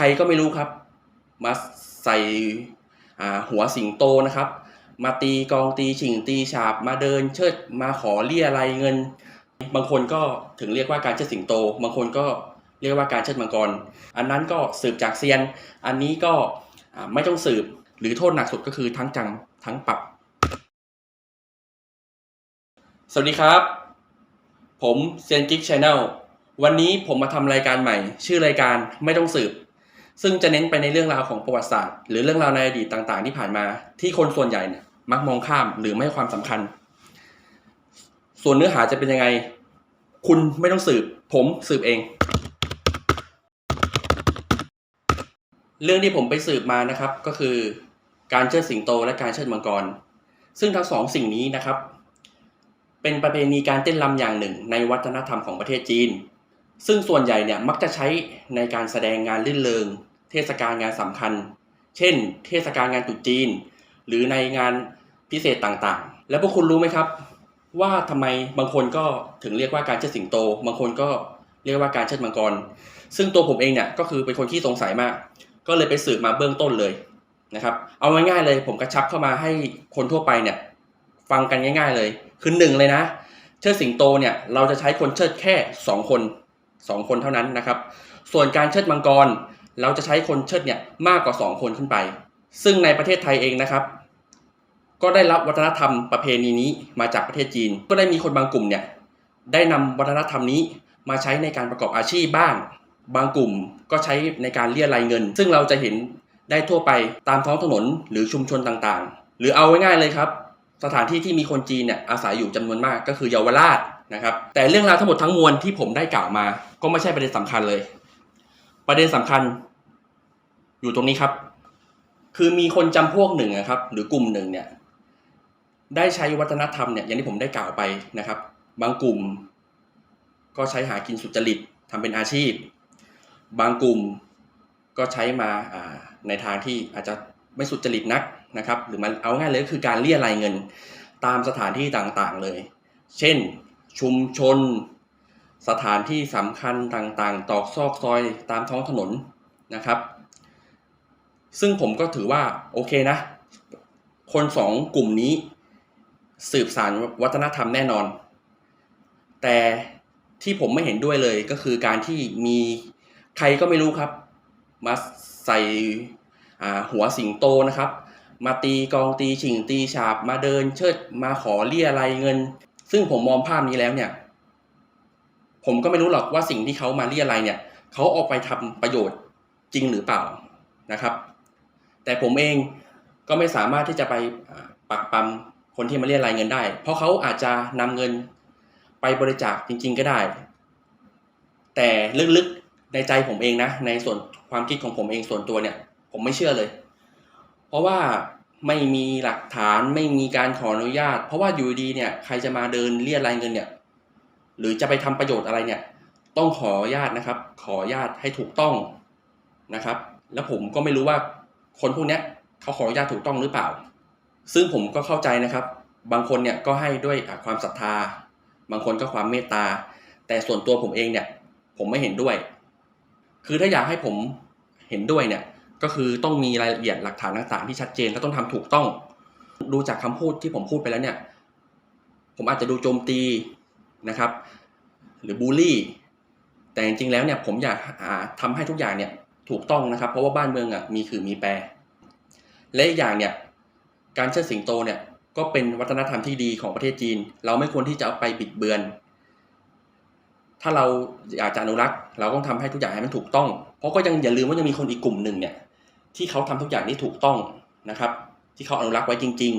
รก็ไม่รู้ครับ มาใส่หัวสิงโตนะครับ มาตีกองตีฉิงตีฉาบ มาเดินเชิดมาขอเรียอะไรเงิน บางคนก็ถึงเรียกว่าการเชิดสิงโต บางคนก็เรียกว่าการเชิดมังกร อันนั้นก็สืบจากเซียน อันนี้ก็ไม่ต้องสืบหรือโทษหนักสุดก็คือทั้งจำทั้งปรับ สวัสดีครับ ผมเซียนกิ๊กชาแนลวันนี้ผมมาทำรายการใหม่ ชื่อรายการไม่ต้องสืบ ซึ่งจะเน้นไปในเรื่องราวของประวัติศาสตร์ หรือเรื่องราวในอดีตต่างๆ ที่ผ่านมา ที่คนส่วนใหญ่เนี่ยมักมองข้ามหรือไม่ให้ความสำคัญ ส่วนเนื้อหาจะเป็นยังไง คุณไม่ต้องสืบ ผมสืบเอง เรื่องที่ผมไปสืบมานะครับ ก็คือการเชิดสิงโตและการเชิดมังกร ซึ่งทั้งสองสิ่งนี้นะครับ เป็นประเพณีการเต้นรำอย่างหนึ่งในวัฒนธรรมของประเทศจีน ซึ่งส่วนใหญ่เนี่ยมักจะใช้ในการแสดงงานลื่นเริง เทศกาลงานสำคัญ เช่น เทศกาลงานตรุษจีน หรือในงานพิเศษต่างๆ แล้วพวกคุณรู้ไหมครับ ว่าทำไมบางคนก็ถึงเรียกว่าการเชิดสิงโต บางคนก็เรียกว่าการเชิดมังกร ซึ่งตัวผมเองเนี่ยก็คือเป็นคนที่สงสัยมาก ก็เลยไปสืบมาเบื้องต้นเลยนะครับ เอาง่ายๆเลย ผมกระชับเข้ามาให้คนทั่วไปเนี่ยฟังกันง่าย ๆเลย คือหนึ่งเลยนะ เชิดสิงโตเนี่ยเราจะใช้คนเชิดแค่สองคนสองคนเท่านั้นนะครับ ส่วนการเชิดมังกร เราจะใช้คนเชิดเนี่ยมากกว่าสองคนขึ้นไป ซึ่งในประเทศไทยเองนะครับ ก็ได้รับวัฒนธรรมประเพณีนี้มาจากประเทศจีน ก็ได้มีคนบางกลุ่มเนี่ยได้นำวัฒนธรรมนี้มาใช้ในการประกอบอาชีพบ้าง บางกลุ่มก็ใช้ในการเรียรายเงิน ซึ่งเราจะเห็นได้ทั่วไปตามท้องถนนหรือชุมชนต่างๆ หรือเอาง่ายๆเลยครับ สถานที่ที่มีคนจีนเนี่ยอาศัยอยู่จำนวนมากก็คือเยาวราชนะครับ แต่เรื่องราวทั้งหมดทั้งมวลที่ผมได้กล่าวมา ก็ไม่ใช่ประเด็นสำคัญเลย ประเด็นสำคัญ อยู่ตรงนี้ครับ คือมีคนจำพวกหนึ่งนะครับ หรือกลุ่มหนึ่งเนี่ย ได้ใช้วัฒนธรรมเนี่ยอย่างที่ผมได้กล่าวไปนะครับ บางกลุ่ม ก็ใช้หากินสุจริตทำเป็นอาชีพ บางกลุ่มก็ใช้มาอ่าในทางที่อาจจะไม่สุจริตนักนะครับ หรือมันเอาง่ายเลยก็คือการเรียรายเงินตามสถานที่ต่างๆเลย เช่น ชุมชน สถานที่สำคัญต่างๆ ตอกซอกซอยตามท้องถนนนะครับ ซึ่งผมก็ถือว่าโอเคนะ คนสองกลุ่มนี้สืบสารวัฒนธรรมแน่นอน แต่ที่ผมไม่เห็นด้วยเลยก็คือการที่มีใครก็ไม่รู้ครับ มาใส่หัวสิงโตนะครับ มาตีกองตีฉิงตีฉาบ มาเดินเชิดมาขอเรียอะไรเงิน ซึ่งผมมองภาพนี้แล้วเนี่ย ผมก็ไม่รู้หรอกว่าสิ่งที่เขามาเรียอะไรเนี่ย เขาเออกไปทำประโยชน์จริงหรือเปล่านะครับ แต่ผมเองก็ไม่สามารถที่จะไปปักปั๊มคนที่มาเรียกรายเงินได้ เพราะเขาอาจจะนำเงินไปบริจาคจริง ๆ ก็ได้ แต่ลึกๆในใจผมเองนะ ในส่วนความคิดของผมเองส่วนตัวเนี่ย ผมไม่เชื่อเลย เพราะว่าไม่มีหลักฐานไม่มีการขออนุญาต เพราะว่าอยู่ดีเนี่ยใครจะมาเดินเรียรายเงินเนี่ย หรือจะไปทำประโยชน์อะไรเนี่ย ต้องขออนุญาตนะครับ ขออนุญาตให้ถูกต้องนะครับ แล้วผมก็ไม่รู้ว่า คนพวกนี้เขาขออนุญาตถูกต้องหรือเปล่า ซึ่งผมก็เข้าใจนะครับ บางคนเนี่ยก็ให้ด้วยความศรัทธา บางคนก็ความเมตตา แต่ส่วนตัวผมเองเนี่ย ผมไม่เห็นด้วย คือถ้าอยากให้ผมเห็นด้วยเนี่ยก็คือต้องมีรายละเอียดหลักฐานต่างๆที่ชัดเจนและต้องทำถูกต้อง ดูจากคำพูดที่ผมพูดไปแล้วเนี่ย ผมอาจจะดูโจมตีนะครับ หรือบูลลี่ แต่จริงๆแล้วเนี่ยผมอยากาทำให้ทุกอย่างเนี่ย ถูกต้องนะครับ เพราะว่าบ้านเมืองอะมีคือมีแปร และอีกอย่างเนี่ยการเชิดสิงโตเนี่ยก็เป็นวัฒนธรรมที่ดีของประเทศจีน เราไม่ควรที่จะเอาไปบิดเบือน ถ้าเราอยากจะอนุรักษ์ เราต้องทำให้ทุกอย่างให้มันถูกต้อง เพราะก็ยังอย่าลืมว่ายังมีคนอีกกลุ่มหนึ่งเนี่ยที่เขาทำทุกอย่างที่ถูกต้องนะครับ ที่เขาอนุรักษ์ไว้จริง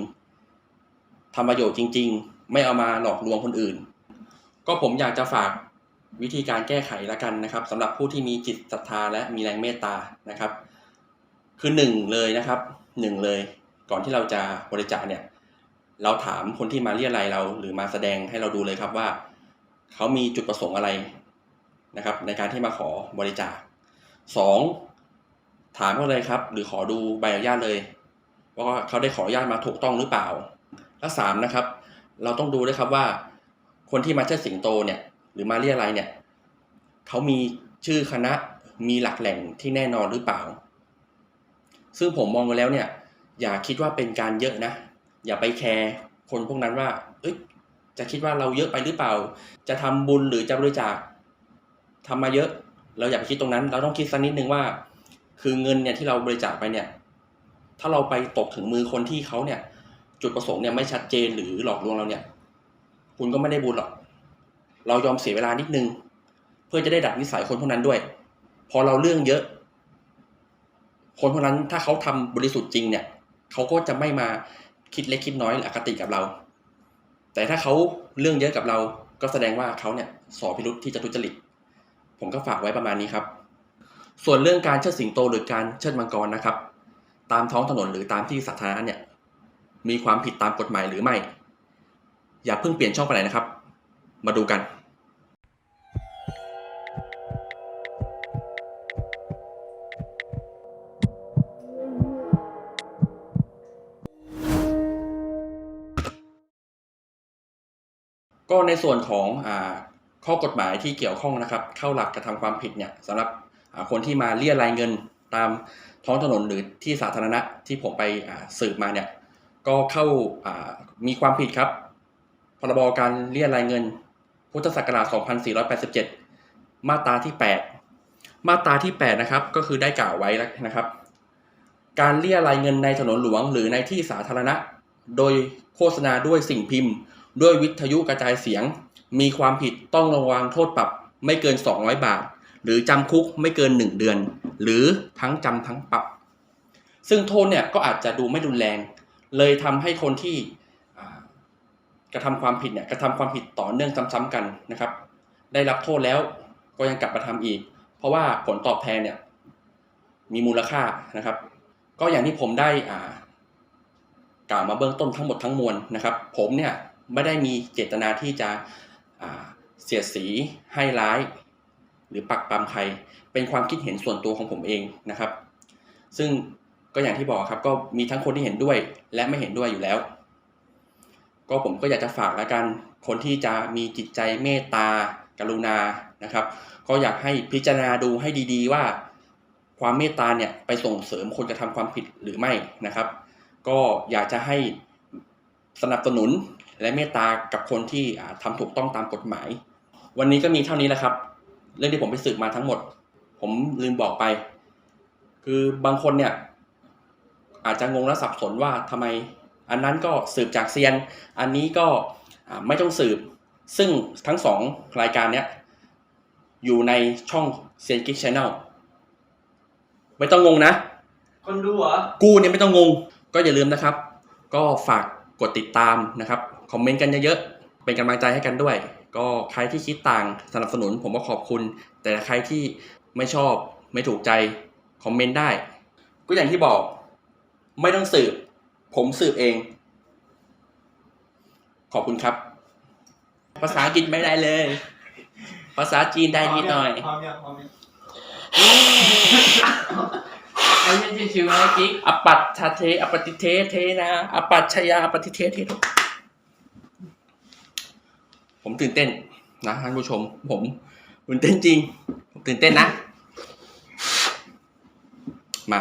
ๆทำประโยชน์จริง ๆ ไม่เอามาหลอกลวงคนอื่น ก็ผมอยากจะฝาก วิธีการแก้ไขละกันนะครับสำหรับผู้ที่มีจิตศรัทธาและมีแรงเมตตานะครับ คือหนึ่งเลยนะครับหนึ่งเลยก่อนที่เราจะบริจาคเนี่ยเราถามคนที่มาเรียอะไรยเราหรือมาแสดงให้เราดูเลยครับว่า เขามีจุดประสงค์อะไรนะครับ ในการที่มาขอบริจาคสองถามเขาเลยครับ หรือขอดูใบอนุญาตเลยว่าเขาได้ขออนุญาตมาถูกต้องหรือเปล่า และสามนะครับ เราต้องดูด้วยครับว่า คนที่มาเชิดสิงโตเนี่ย หรือมาเรียอะไรเนี่ยเขามีชื่อคณะมีหลักแหล่งที่แน่นอนหรือเปล่า ซึ่งผมมองไปแล้วเนี่ย อย่าคิดว่าเป็นการเยอะนะ อย่าไปแคร์คนพวกนั้นว่า เอ้ยจะคิดว่าเราเยอะไปหรือเปล่า จะทำบุญหรือจะบริจาคทำมาเยอะ เราอย่าไปคิดตรงนั้น เราต้องคิดสักนิดนึงว่า คือเงินเนี่ยที่เราบริจาคไปเนี่ย ถ้าเราไปตกถึงมือคนที่เขาเนี่ย จุดประสงค์เนี่ยไม่ชัดเจนหรือหลอกลวงเราเนี่ย คุณก็ไม่ได้บุญหรอก เรายอมเสียเวลานิดนึง เพื่อจะได้ดัดนิสัยคนพวกนั้นด้วย พอเราเรื่องเยอะ คนพวกนั้นถ้าเขาทำบริสุทธิ์จริงเนี่ยเขาก็จะไม่มาคิดเล็กคิดน้อยหรืออคติกับเรา แต่ถ้าเขาเรื่องเยอะกับเรา ก็แสดงว่าเขาเนี่ยสอพิรุษที่จะทุจริต ผมก็ฝากไว้ประมาณนี้ครับ ส่วนเรื่องการเชิดสิงโตหรือการเชิดมังกรนะครับ ตามท้องถนนหรือตามที่สาธารณะเนี่ยมีความผิดตามกฎหมายหรือไม่ อย่าเพิ่งเปลี่ยนช่องไปไหนนะครับ มาดูกันก็ในส่วนของอข้อกฎหมายที่เกี่ยวข้องนะครับ เข้าหลักกระทำความผิดเนี่ยสำหรับคนที่มาเรียรายเงินตามท้องถนนหรือที่สาธารณะที่ผมไปสืบมาเนี่ยก็เข้าอ่ามีความผิดครับ พรบการเรียรายเงิน พุทธศักราช 2487 มาตราที่ 8 มาตราที่ 8 นะครับ ก็คือได้กล่าวไว้แล้วนะครับ การเรียรายเงินในถนนหลวงหรือในที่สาธารณะ โดยโฆษณาด้วยสิ่งพิมพ์ ด้วยวิทยุกระจายเสียง มีความผิดต้องระวังโทษปรับไม่เกิน 200 บาท หรือจำคุกไม่เกิน 1 เดือน หรือทั้งจำทั้งปรับ ซึ่งโทษเนี่ยก็อาจจะดูไม่รุนแรง เลยทำให้คนที่ กระทำความผิดเนี่ยกระทำความผิดต่อเนื่องซ้ำๆกันนะครับ ได้รับโทษแล้วก็ยังกลับมาทำอีก เพราะว่าผลตอบแทนเนี่ยมีมูลค่านะครับ ก็อย่างที่ผมได้อ่ากล่าวมาเบื้องต้นทั้งหมดทั้งมวลนะครับ ผมเนี่ยไม่ได้มีเจตนาที่จะเสียดสีให้ร้าย หรือปักปามใคร เป็นความคิดเห็นส่วนตัวของผมเองนะครับ ซึ่งก็อย่างที่บอกครับก็มีทั้งคนที่เห็นด้วยและไม่เห็นด้วยอยู่แล้ว ก็ผมก็อยากจะฝากแล้วกันคนที่จะมีจิตใจเมตตากรุณานะครับ ก็อยากให้พิจารณาดูให้ดีๆว่า ความเมตตาเนี่ยไปส่งเสริมคนกระทำความผิดหรือไม่นะครับ ก็อยากจะให้สนับสนุนและเมตตากับคนที่อ่าทำถูกต้องตามกฎหมาย วันนี้ก็มีเท่านี้แหละครับ เรื่องที่ผมไปสืบมาทั้งหมด ผมลืมบอกไป คือบางคนเนี่ยอาจจะงงและสับสนว่าทำไม อันนั้นก็สืบจากเซียน อันนี้ก็อ่าไม่ต้องสืบ ซึ่งทั้งสองรายการเนี้ยอยู่ในช่องเซียนกิ๊กชาแนลไม่ต้องงงนะ คนดูเหรอ กูเนี่ยไม่ต้องงง ก็อย่าลืมนะครับ ก็ฝากกดติดตามนะครับ คอมเมนต์กันเยอะๆ เป็นกำลังใจให้กันด้วย ก็ใครที่คิดต่างสนับสนุนผมก็ขอบคุณ แต่ใครที่ไม่ชอบไม่ถูกใจ คอมเมนต์ได้ ก็อย่างที่บอก ไม่ต้องสืบ ผมสืบเอง ขอบคุณครับ ภาษาอังกฤษไม่ได้เลย ภาษาจีนได้นิดหน่อย พร้อมยังพร้อมยังไม่ใช่ชื่อชื่ออะไรกิ๊กอปัตชาเทอปฏิเทเทนะอปัตชยาอปฏิเทเทโทผมตื่นเต้นนะท่านผู้ชม ผมตื่นเต้นจริง ผมตื่นเต้นนะ มา